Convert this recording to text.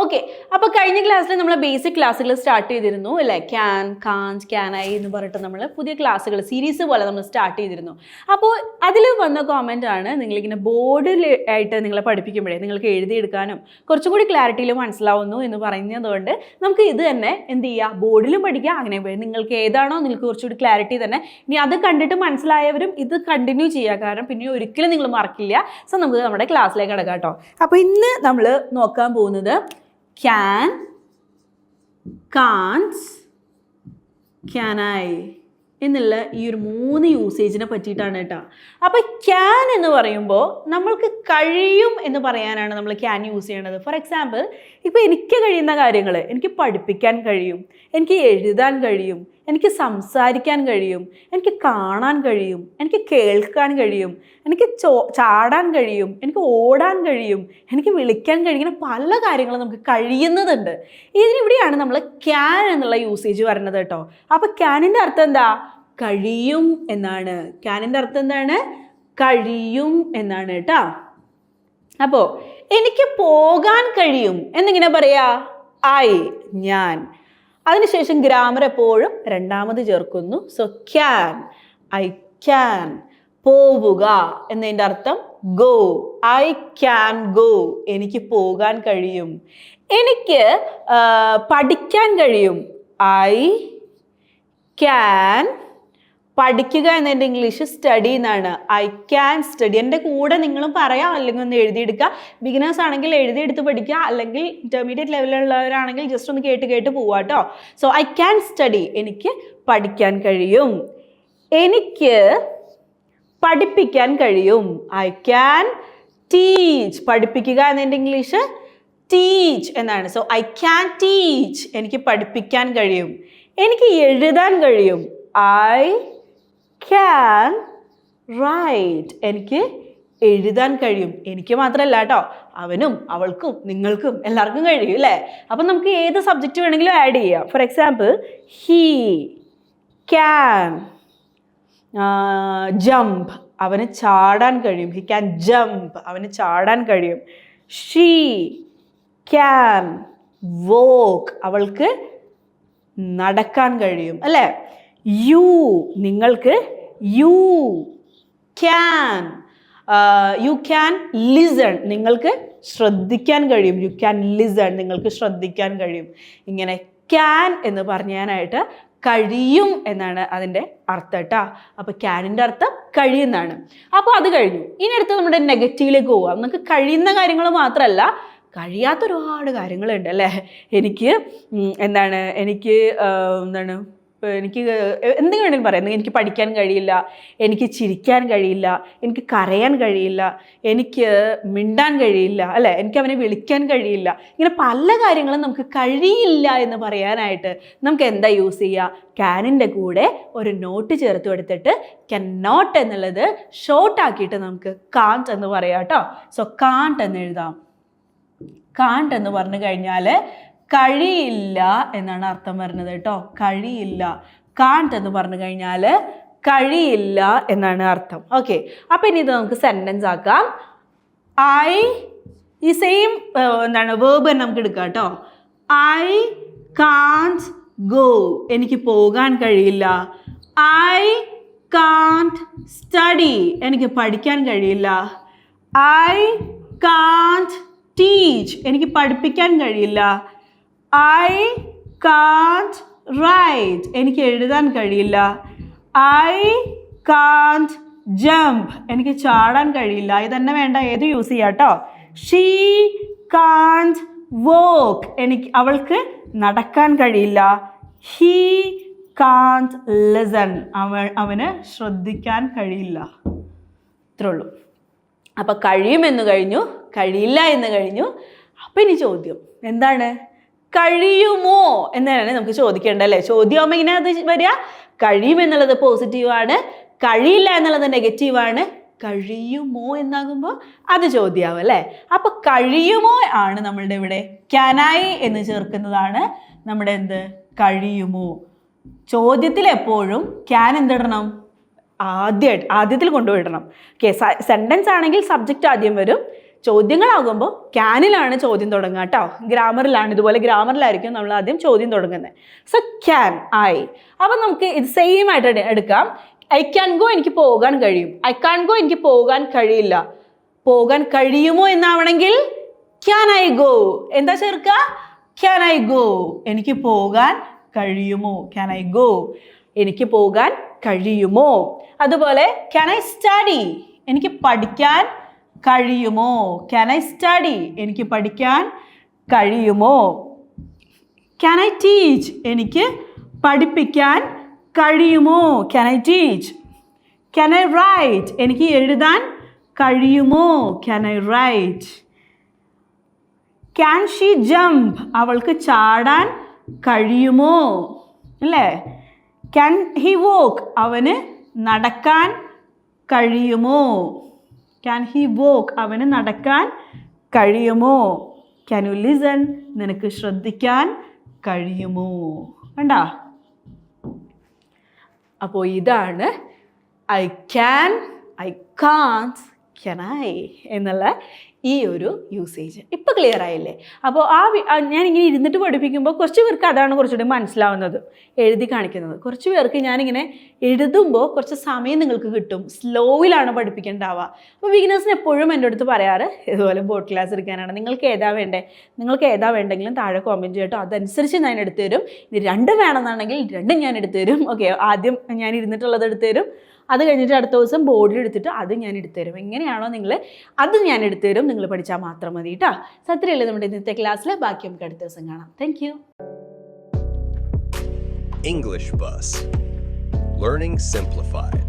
Okay അപ്പൊ കഴിഞ്ഞ ക്ലാസ്സിൽ നമ്മൾ ബേസിക് ക്ലാസ്സുകൾ സ്റ്റാർട്ട് ചെയ്തിരുന്നു അല്ലേ? ക്യാൻ കാൻസ് ക്യാനായി എന്ന് പറഞ്ഞിട്ട് നമ്മൾ പുതിയ ക്ലാസ്സുകൾ സീരീസ് പോലെ നമ്മൾ സ്റ്റാർട്ട് ചെയ്തിരുന്നു. അപ്പോൾ അതിൽ വന്ന കോമന്റ് ആണ് നിങ്ങളിങ്ങനെ ബോർഡിൽ ആയിട്ട് നിങ്ങളെ പഠിപ്പിക്കുമ്പോഴേ നിങ്ങൾക്ക് എഴുതിയെടുക്കാനും കുറച്ചും കൂടി ക്ലാരിറ്റിയിൽ മനസ്സിലാവുന്നു എന്ന് പറഞ്ഞതുകൊണ്ട് നമുക്ക് ഇത് തന്നെ എന്ത് ചെയ്യുക ബോർഡിലും പഠിക്കുക അങ്ങനെ നിങ്ങൾക്ക് ഏതാണോ നിങ്ങൾക്ക് കുറച്ചുകൂടി ക്ലാരിറ്റി തന്നെ. ഇനി അത് കണ്ടിട്ട് മനസ്സിലായവരും ഇത് കണ്ടിന്യൂ ചെയ്യുക കാരണം പിന്നെ ഒരിക്കലും നിങ്ങൾ മറക്കില്ല. സോ നമുക്ക് നമ്മുടെ ക്ലാസ്സിലേക്ക് കിടക്കാം കേട്ടോ. അപ്പോൾ ഇന്ന് നമ്മൾ നോക്കാൻ പോകുന്നത് ക്യാൻ കാൻസ് ക്യാനായി എന്നുള്ള ഈ ഒരു മൂന്ന് യൂസേജിനെ പറ്റിയിട്ടാണ് കേട്ടോ. അപ്പോൾ ക്യാൻ എന്ന് പറയുമ്പോൾ നമ്മൾക്ക് കഴിയും എന്ന് പറയാനാണ് നമ്മൾ ക്യാൻ യൂസ് ചെയ്യേണ്ടത് ഫോർ എക്സാമ്പിൾ ഇപ്പോൾ എനിക്ക് കഴിയുന്ന കാര്യങ്ങൾ എനിക്ക് പഠിപ്പിക്കാൻ കഴിയും എനിക്ക് എഴുതാൻ കഴിയും എനിക്ക് സംസാരിക്കാൻ കഴിയും എനിക്ക് കാണാൻ കഴിയും എനിക്ക് കേൾക്കാൻ കഴിയും എനിക്ക് ചോ ചാടാൻ കഴിയും എനിക്ക് ഓടാൻ കഴിയും എനിക്ക് വിളിക്കാൻ കഴിയുന്ന പല കാര്യങ്ങളും നമുക്ക് കഴിയുന്നതുണ്ട്. ഇതിനിവിടെയാണ് നമ്മൾ ക്യാൻ എന്നുള്ള യൂസേജ് വരുന്നത് കേട്ടോ. അപ്പോൾ ക്യാനിന്റെ അർത്ഥം എന്താ? കഴിയും എന്നാണ്. ക്യാനിന്റെ അർത്ഥം എന്താണ്? കഴിയും എന്നാണ് കേട്ടോ. അപ്പോൾ എനിക്ക് പോകാൻ കഴിയും എന്നിങ്ങനെ പറയാ? ഐ ഞാൻ. അതിനുശേഷം ഗ്രാമർ എപ്പോഴും രണ്ടാമത് ചേർക്കുന്നു. സോ ക്യാൻ ഐ ക്യാൻ പോവുക എന്നതിന്റെ അർത്ഥം ഗോ ഐ ക്യാൻ ഗോ എനിക്ക് പോകാൻ കഴിയും. എനിക്ക് പഠിക്കാൻ കഴിയും. ഐ ക്യാൻ പഠിക്കുക എന്നതിന്റെ ഇംഗ്ലീഷ് സ്റ്റഡി എന്നാണ്. ഐ ക്യാൻ സ്റ്റഡി എന്റെ കൂടെ നിങ്ങളും പറയാം. അല്ലെങ്കിൽ ഒന്ന് എഴുതിയെടുക്കുക. ബിഗിനേഴ്സ് ആണെങ്കിൽ എഴുതിയെടുത്ത് പഠിക്കുക. അല്ലെങ്കിൽ ഇന്റർമീഡിയറ്റ് ലെവലിലുള്ളവരാണെങ്കിൽ ജസ്റ്റ് ഒന്ന് കേട്ട് കേട്ട് പോവുക കേട്ടോ സോ ഐ ക്യാൻ സ്റ്റഡി എനിക്ക് പഠിക്കാൻ കഴിയും. എനിക്ക് പഠിപ്പിക്കാൻ കഴിയും. ഐ ക്യാൻ ടീച്ച് പഠിപ്പിക്കുക എന്നതിന്റെ ഇംഗ്ലീഷ് ടീച്ച് എന്നാണ്. സോ ഐ ക്യാൻ ടീച്ച് എനിക്ക് പഠിപ്പിക്കാൻ കഴിയും. എനിക്ക് എഴുതാൻ കഴിയും. ഐ ക്യാൻ റൈറ്റ് എനിക്ക് എഴുതാൻ കഴിയും. എനിക്ക് മാത്രമല്ല കേട്ടോ. അവനും അവൾക്കും നിങ്ങൾക്കും എല്ലാവർക്കും കഴിയും അല്ലേ? അപ്പം നമുക്ക് ഏത് സബ്ജക്റ്റ് വേണമെങ്കിലും ആഡ് ചെയ്യാം. For example he can jump അവന് ചാടാൻ കഴിയും. ഹി ക്യാൻ ജംപ് അവന് ചാടാൻ കഴിയും. ഷീ ക്യാൻ വോക്ക് അവൾക്ക് നടക്കാൻ കഴിയും. അല്ലേ? യു നിങ്ങൾക്ക് you can you can listen നിങ്ങൾക്ക് ശ്രദ്ധിക്കാൻ കഴിയും. യു ക്യാൻ ലിസൺ നിങ്ങൾക്ക് ശ്രദ്ധിക്കാൻ കഴിയും. ഇങ്ങനെ ക്യാൻ എന്ന് പറഞ്ഞാനായിട്ട് കഴിയും എന്നാണ് അതിന്റെ അർത്ഥം കേട്ടോ അപ്പോൾ ക്യാനിന്റെ അർത്ഥം കഴിയുന്നതാണ് അപ്പോൾ അത് കഴിഞ്ഞു. ഇനി അടുത്ത് നമ്മുടെ നെഗറ്റീവിലേക്ക് പോവാം. നമുക്ക് കഴിയുന്ന കാര്യങ്ങൾ മാത്രമല്ല കഴിയാത്ത ഒരുപാട് കാര്യങ്ങളുണ്ട് അല്ലേ? എനിക്ക് എന്താണ് എനിക്ക് എന്താണ് എനിക്ക് എന്തെങ്കിലും വേണമെങ്കിലും പറയാം. എനിക്ക് പഠിക്കാൻ കഴിയില്ല എനിക്ക് ചിരിക്കാൻ കഴിയില്ല എനിക്ക് കരയാൻ കഴിയില്ല എനിക്ക് മിണ്ടാൻ കഴിയില്ല അല്ലേ? എനിക്ക് അവനെ വിളിക്കാൻ കഴിയില്ല. ഇങ്ങനെ പല കാര്യങ്ങളും നമുക്ക് കഴിയില്ല എന്ന് പറയാനായിട്ട് നമുക്ക് എന്താ യൂസ് ചെയ്യുക ക്യാനിന്റെ കൂടെ ഒരു നോട്ട് ചേർത്ത് കൊടുത്തിട്ട് ക്യാൻ നോട്ട് എന്നുള്ളത് ഷോർട്ട് ആക്കിയിട്ട് നമുക്ക് കാൺട്ട് എന്ന് പറയാം കേട്ടോ. സോ കാൺട്ട് എന്ന് എഴുതാം. കാണ്ട് എന്ന് പറഞ്ഞു കഴിഞ്ഞാൽ കഴിയില്ല എന്നാണ് അർത്ഥം വരുന്നത് കേട്ടോ. കഴിയില്ല. കാണ്ട് എന്ന് പറഞ്ഞു കഴിഞ്ഞാൽ കഴിയില്ല എന്നാണ് അർത്ഥം. ഓക്കെ അപ്പം ഇനി ഇത് നമുക്ക് സെന്റൻസ് ആക്കാം. ഐ ഈ സെയിം എന്താണ് വേർബ് നമുക്ക് എടുക്കാം കേട്ടോ. ഐ കാൺസ് ഗോ എനിക്ക് പോകാൻ കഴിയില്ല. ഐ കാൺട്ട് സ്റ്റഡി എനിക്ക് പഠിക്കാൻ കഴിയില്ല. ഐ കാൺട്ട് ടീച്ച് എനിക്ക് പഠിപ്പിക്കാൻ കഴിയില്ല. ഐ കാൺട്ട് റൈറ്റ് എനിക്ക് എഴുതാൻ കഴിയില്ല. ഐ കാൺട്ട് ജംപ് എനിക്ക് ചാടാൻ കഴിയില്ല. ഇത് തന്നെ വേണ്ട. ഏത് യൂസ് ചെയ്യാം കേട്ടോ ഷീ കാൺട്ട് വോക്ക് എനിക്ക് അവൾക്ക് നടക്കാൻ കഴിയില്ല. ഹീ കാൺട്ട് ലിസൺ അവൻ അവന് ശ്രദ്ധിക്കാൻ കഴിയില്ല. ഇത്രേ ഉള്ളൂ അപ്പം കഴിയുമെന്ന് കഴിഞ്ഞു കഴിയില്ല എന്ന് കഴിഞ്ഞു. അപ്പം ഇനി ചോദ്യം. എന്താണ്? കഴിയുമോ എന്നാണ് നമുക്ക് ചോദിക്കേണ്ടത് അല്ലേ? ഇങ്ങനെ അത് വരിക. കഴിയുമെന്നുള്ളത് പോസിറ്റീവാണ് കഴിയില്ല എന്നുള്ളത് നെഗറ്റീവാണ് കഴിയുമോ എന്നാകുമ്പോൾ അത് ചോദ്യമാവും അല്ലേ? അപ്പോൾ കഴിയുമോ ആണ് നമ്മളുടെ ഇവിടെ. ക്യാനായി എന്ന് ചേർക്കുന്നതാണ് നമ്മുടെ എന്ത്? കഴിയുമോ. ചോദ്യത്തിൽ എപ്പോഴും ക്യാൻ എന്തിടണം? ആദ്യമായിട്ട് ആദ്യത്തിൽ കൊണ്ടുപോയിടണം ഓക്കെ സെന്റൻസ് ആണെങ്കിൽ സബ്ജക്റ്റ് ആദ്യം വരും. ചോദ്യങ്ങളാകുമ്പോൾ ക്യാനിലാണ് ചോദ്യം തുടങ്ങുക കേട്ടോ ഗ്രാമറിലാണ് ഇതുപോലെ ഗ്രാമറിലായിരിക്കും നമ്മൾ ആദ്യം ചോദ്യം തുടങ്ങുന്നത് സോ ക്യാൻ ഐ അപ്പം നമുക്ക് ഇത് സെയിം ആയിട്ട് എടുക്കാം. ഐ ക്യാൻ ഗോ എനിക്ക് പോകാൻ കഴിയും. ഐ കാൻ ഗോ എനിക്ക് പോകാൻ കഴിയില്ല. പോകാൻ കഴിയുമോ എന്നാവണമെങ്കിൽ ക്യാൻ ഐ ഗോ എന്താ ചേർക്ക? ക്യാൻ ഐ ഗോ എനിക്ക് പോകാൻ കഴിയുമോ? ക്യാൻ ഐ ഗോ എനിക്ക് പോകാൻ കഴിയുമോ? അതുപോലെ ക്യാൻ ഐ സ്റ്റഡി എനിക്ക് പഠിക്കാൻ കഴിയുമോ? ക്യാൻ ഐ സ്റ്റഡി എനിക്ക് പഠിക്കാൻ കഴിയുമോ? ക്യാൻ ഐ ടീച്ച് എനിക്ക് പഠിപ്പിക്കാൻ കഴിയുമോ? Can I teach can I write എനിക്ക് എഴുതാൻ കഴിയുമോ? Can I write can she jump അവൾക്ക് ചാടാൻ കഴിയുമോ? അല്ലേ? ക്യാൻ ഹി വോക്ക് അവന് നടക്കാൻ കഴിയുമോ? ക്യാൻ ഹി വോക്ക് അവന് നടക്കാൻ കഴിയുമോ? ക്യാൻ യു ലിസൺ നിനക്ക് ശ്രദ്ധിക്കാൻ കഴിയുമോ? വേണ്ട അപ്പോൾ ഇതാണ് I can I cans can I എന്നുള്ള ഈ ഒരു യൂസേജ് ഇപ്പോൾ ക്ലിയർ ആയില്ലേ? അപ്പോൾ ആ ഞാനിങ്ങനെ ഇരുന്നിട്ട് പഠിപ്പിക്കുമ്പോൾ കുറച്ച് പേർക്ക് അതാണ് കുറച്ചുകൂടി മനസ്സിലാവുന്നത് എഴുതി കാണിക്കുന്നത്. കുറച്ച് പേർക്ക് ഞാനിങ്ങനെ എഴുതുമ്പോൾ കുറച്ച് സമയം നിങ്ങൾക്ക് കിട്ടും. സ്ലോയിലാണ് പഠിപ്പിക്കേണ്ടാവുക. അപ്പോൾ ബിഗിനേഴ്സിന് എപ്പോഴും എന്റെ അടുത്ത് പറയാറ് ഇതുപോലെ ബോർഡ് ക്ലാസ് എടുക്കാനാണ്. നിങ്ങൾക്ക് ഏതാ വേണ്ടേ? നിങ്ങൾക്ക് ഏതാ വേണ്ടെങ്കിലും താഴെ കോമെന്റ് ചെയ്യട്ടോ. അതനുസരിച്ച് ഞാൻ എടുത്തു തരും. ഇനി രണ്ട് വേണമെന്നാണെങ്കിൽ രണ്ടും ഞാൻ എടുത്തു തരും. ഓക്കെ ആദ്യം ഞാൻ ഇരുന്നിട്ടുള്ളത് എടുത്തു തരും. അത് കഴിഞ്ഞിട്ട് അടുത്ത ദിവസം ബോർഡിൽ എടുത്തിട്ട് അത് ഞാൻ എടുത്തു തരും. എങ്ങനെയാണോ നിങ്ങൾ അത് ഞാൻ എടുത്തു തരും. നിങ്ങൾ പഠിച്ചാൽ മാത്രം മതി കേട്ടോ സത്രയല്ലേ നമ്മുടെ ഇന്നത്തെ ക്ലാസ്സിൽ ബാക്കി നമുക്ക് അടുത്ത ദിവസം കാണാം thank you English Bus. Learning Simplified.